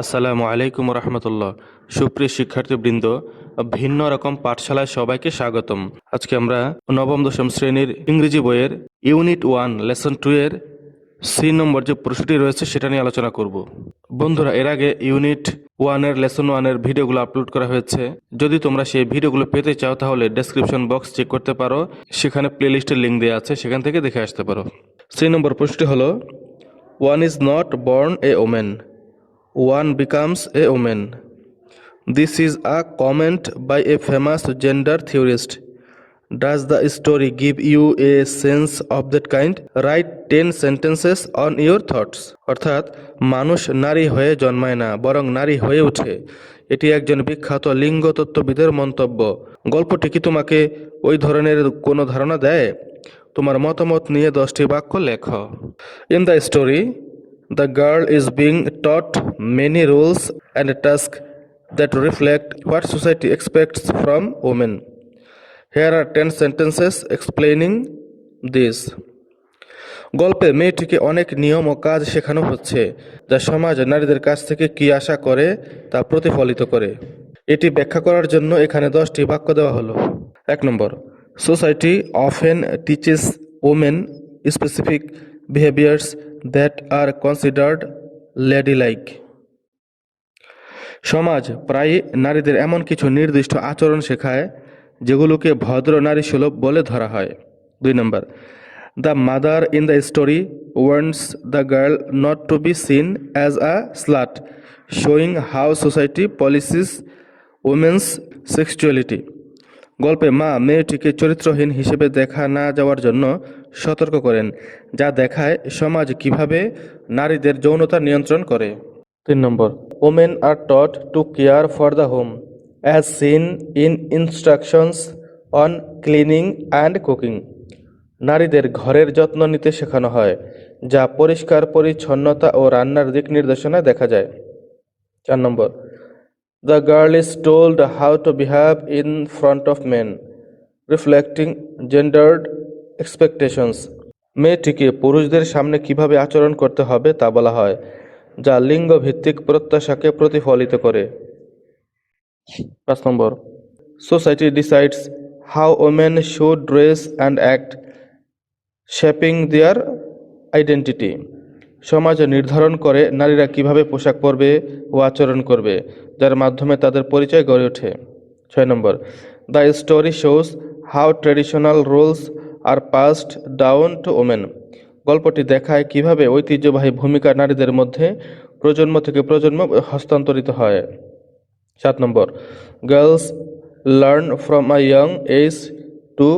আসসালামু আলাইকুম রহমতুল্লাহ সুপ্রিয় শিক্ষার্থীবৃন্দ, ভিন্ন রকম পাঠশালায় সবাইকে স্বাগতম। আজকে আমরা নবম, দশম শ্রেণির ইংরেজি বইয়ের ইউনিট ওয়ান, লেসন টু এর সি নম্বর যে প্রশ্নটি রয়েছে সেটা নিয়ে আলোচনা করব। বন্ধুরা, এর আগে ইউনিট ওয়ানের লেসন ওয়ানের ভিডিওগুলো আপলোড করা হয়েছে। যদি তোমরা সেই ভিডিওগুলো পেতে চাও, তাহলে ডেসক্রিপশন বক্স চেক করতে পারো। সেখানে প্লেলিস্টের লিঙ্ক দেওয়া আছে, সেখান থেকে দেখে আসতে পারো। সি নম্বর প্রশ্নটি হলো, one is not born a women. One becomes a woman. This is a comment by a famous gender theorist. Does the story give you a sense of that kind? Write 10 sentences on your thoughts. অর্থাৎ মানুষ নারী হয়ে জন্মায় না বরং নারী হয়ে ওঠে এটি একজন বিখ্যাত লিঙ্গ তত্ত্ববিদের মন্তব্য গল্পটি কি তোমাকে ওই ধরনের কোনো ধারণা দেয় তোমার মতামত নিয়ে দশটি বাক্য লেখ in the story The girl is being taught many rules and tasks that reflect what society expects from women. Here are 10 sentences explaining this. গল্পে মেয়েটিকে অনেক নিয়ম ও কাজ শেখানো হচ্ছে যা সমাজ নারীদের কাছ থেকে কি আশা করে তা প্রতিফলিত করে এটি ব্যাখ্যা করার জন্য এখানে দশটি বাক্য দেওয়া হলো এক নম্বর society often teaches women specific behaviours that are considered lady like সমাজ প্রায়ই নারীদের এমন কিছু নির্দিষ্ট আচরণ শেখায়, যেগুলোকে ভদ্র নারী সুলভ বলে ধরা হয়। দুই নম্বর the mother in the story wants the girl not to be seen as a slut showing how society polices women's sexuality গল্পে মা মেয়েটিকে চরিত্রহীন হিসেবে দেখা না যাওয়ার জন্য সতর্ক করেন, যা দেখায় সমাজ কীভাবে নারীদের যৌনতা নিয়ন্ত্রণ করে। তিন নম্বর women are taught to care for the home as seen in instructions on cleaning and cooking নারীদের ঘরের যত্ন নিতে শেখানো হয়, যা পরিষ্কার, পরিচ্ছন্নতা ও রান্নার দিক নির্দেশনা দেখা যায়। চার নম্বর The girl is told how to behave in front of men, reflecting gendered expectations. মেয়েটিকে পুরুষদের সামনে কীভাবে আচরণ করতে হবে তা বলা হয় যা লিঙ্গ ভিত্তিক প্রত্যাশাকে প্রতিফলিত করে। পাঁচ নম্বর। Society decides how women should dress and act shaping their identity সমাজ নির্ধারণ করে নারীরা কীভাবে পোশাক পরবে ও আচরণ করবে, যার মাধ্যমে তাদের পরিচয় গড়ে ওঠে। ছয় নম্বর, the story shows how traditional roles are passed down to women. গল্পটি দেখায় কীভাবে ঐতিহ্যবাহী ভূমিকা নারীদের মধ্যে প্রজন্ম থেকে প্রজন্ম হস্তান্তরিত হয়। সাত নম্বর, girls learn from a young age to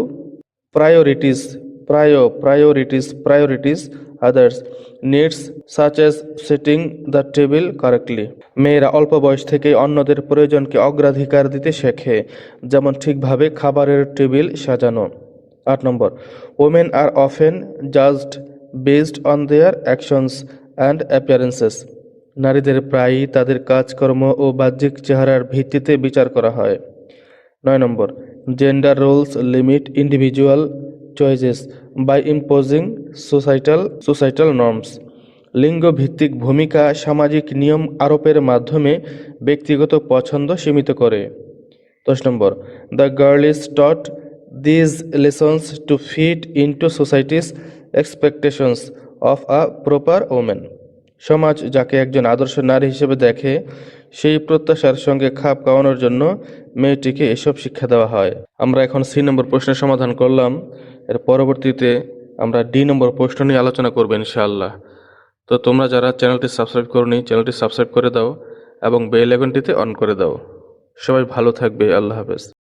prioritise, prio prioritise prioritise others needs such as setting the table correctly মেয়েরা অল্প বয়স থেকেই অন্যদের প্রয়োজনকে অগ্রাধিকার দিতে শেখে, যেমন ঠিকভাবে খাবারের টেবিল সাজানো। আট নম্বর women are often judged based on their actions and appearances নারীদের প্রায়ই তাদের কাজকর্ম ও বাহ্যিক চেহারার ভিত্তিতে বিচার করা হয়। নয় নম্বর gender roles limit individual choices by imposing societal societal norms লিঙ্গ ভিত্তিক ভূমিকা সামাজিক নিয়ম আরোপের মাধ্যমে ব্যক্তিগত পছন্দ সীমিত করে। দশ নম্বর the girl is taught these lessons to fit into society's expectations of a proper women সমাজ যাকে একজন আদর্শ নারী হিসেবে দেখে সেই প্রত্যাশার সঙ্গে খাপ খাওয়ানোর জন্য মেয়েটিকে এসব শিক্ষা দেওয়া হয়। আমরা এখন সি নম্বর প্রশ্নের সমাধান করলাম। এর পরবর্তীতে আমরা ডি নম্বর প্রশ্ন নিয়ে আলোচনা করব ইনশাআল্লাহ। তো তোমরা যারা চ্যানেলটি সাবস্ক্রাইব করনি, চ্যানেলটি সাবস্ক্রাইব করে দাও এবং বেল আইকনটিতে অন করে দাও। সবাই ভালো থাকবে। আল্লাহ হাফেজ।